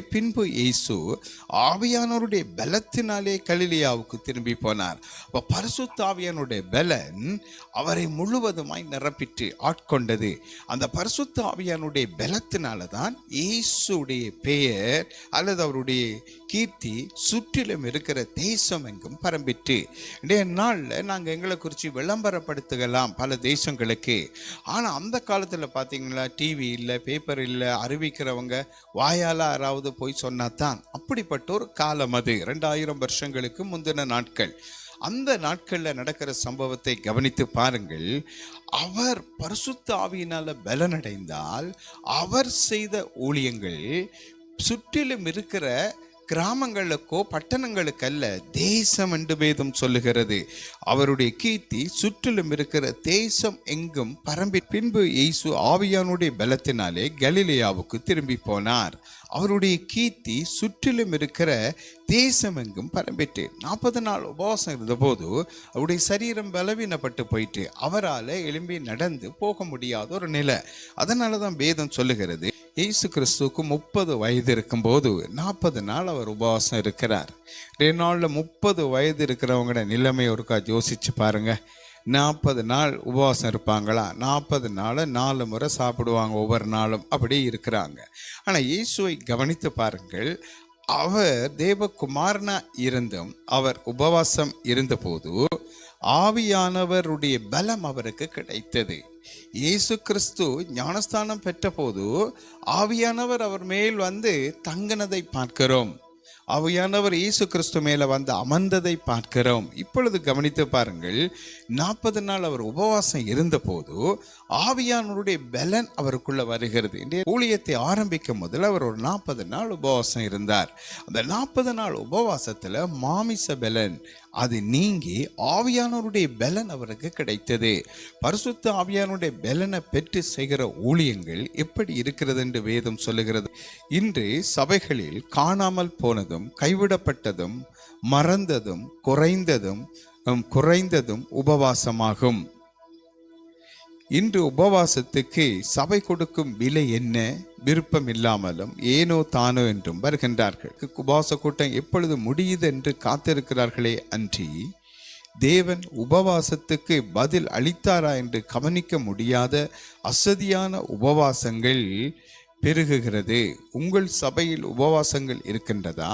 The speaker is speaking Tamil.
பின்பு இயேசு ஆவியானவருடைய பலத்தினாலே கலிலியாவுக்கு திரும்பி போனார். அப்போ பரிசுத்த ஆவியானுடைய பலன் அவரை முழுவதுமாய் நிரப்பிட்டு ஆட்கொண்டது. அந்த பரிசுத்த ஆவியானுடைய பலத்தினால தான் இயேசுடைய பெயர் அல்லது அவருடைய கீர்த்தி சுற்றிலும் இருக்கிற தேசம் எங்கும் பரம்பிட்டு இன்றைய நாளில் நாங்கள் எங்களை குறித்து விளம்பரப்படுத்துகலாம் பல தேசங்களுக்கு. ஆனால் அந்த காலத்தில் பார்த்தீங்களா டிவி இல்லை பேப்பர் இல்லை அறிவிக்கிறவங்க வாயால் யாராவது போய் சொன்னாதான் அப்படிப்பட்ட ஒரு காலம் அது. ரெண்டாயிரம் வருஷங்களுக்கு முந்தின நாட்கள். அந்த நாட்களில் நடக்கிற சம்பவத்தை கவனித்து பாருங்கள். அவர் பரிசுத்த ஆவியினால் பலனடைந்தால் அவர் செய்த ஊழியங்கள் சுற்றிலும் இருக்கிற கிராமங்களுக்கோ பட்டணங்களுக்கல்ல தேசம் என்று வேதம் சொல்லுகிறது. அவருடைய கீர்த்தி சுற்றிலும் இருக்கிற தேசம் எங்கும் பரம்பி. பின்பு இயேசு ஆவியானுடைய பலத்தினாலே கலிலேயாவுக்கு திரும்பி போனார். அவருடைய கீர்த்தி சுற்றிலும் இருக்கிற தேசமெங்கும் பரம்பிட்டு நாற்பது நாள் உபவாசம் இருந்தபோது அவருடைய சரீரம் பலவீனப்பட்டு போயிட்டு அவரால் எழும்பி நடந்து போக முடியாத ஒரு நிலை. அதனால தான் வேதம் சொல்லுகிறது இயேசு கிறிஸ்துவுக்கு முப்பது வயது இருக்கும்போது நாற்பது நாள் அவர் உபவாசம் இருக்கிறார். ரெண்டு நாளில் முப்பது வயது இருக்கிறவங்களோட நிலைமை ஒருக்கா யோசிச்சு பாருங்கள் நாற்பது நாள் உபவாசம் இருப்பாங்களா? நாற்பது நாள் நாலு முறை சாப்பிடுவாங்க ஒவ்வொரு நாளும். அப்படி இருக்கிறாங்க. ஆனால் இயேசுவை கவனித்து பாருங்கள். அவர் தேவகுமாரனா இருந்தும் அவர் உபவாசம் இருந்தபோது ஆவியானவருடைய பலம் அவருக்கு கிடைத்தது. இயேசு கிறிஸ்து ஞானஸ்தானம் பெற்றபோது ஆவியானவர் அவர் மேல் வந்து தங்கினதை பார்க்கிறோம். ஆவியானவர் இயேசு கிறிஸ்து மேலே வந்து அமர்ந்ததை பார்க்கிறோம். இப்பொழுது கவனித்து பாருங்கள் நாற்பது நாள் அவர் உபவாசம் இருந்தபோது ஆவியானவருடைய பலன் அவருக்குள்ள வருகிறது. இன்றைய ஊழியத்தை ஆரம்பிக்கும் முதல் அவர் ஒரு நாற்பது நாள் உபவாசம் இருந்தார். அந்த நாற்பது நாள் உபவாசத்தில் மாமிச பலன் அது நீங்கி ஆவியானவருடைய பலன் அவருக்கு கிடைத்தது. பரிசுத்த ஆவியானுடைய பலனை பெற்று செய்கிற ஊழியங்கள் எப்படி இருக்கிறது என்று வேதம் சொல்லுகிறது. இன்று சபைகளில் காணாமல் போனதும் கைவிடப்பட்டதும் மறந்ததும் குறைந்ததும் குறைந்ததும் உபவாசமாகும். இன்று உபவாசத்துக்கு சபை கொடுக்கும் விலை என்ன? விருப்பம் இல்லாமலும் ஏனோ தானோ என்றும் வருகின்றார்கள். உபவாச கூட்டம் எப்பொழுது முடியுது என்று காத்திருக்கிறார்களே அன்றி தேவன் உபவாசத்துக்கு பதில் அளித்தாரா என்று கவனிக்க முடியாத அசதியான உபவாசங்கள் பெருகுகிறது. உங்கள் சபையில் உபவாசங்கள் இருக்கின்றதா?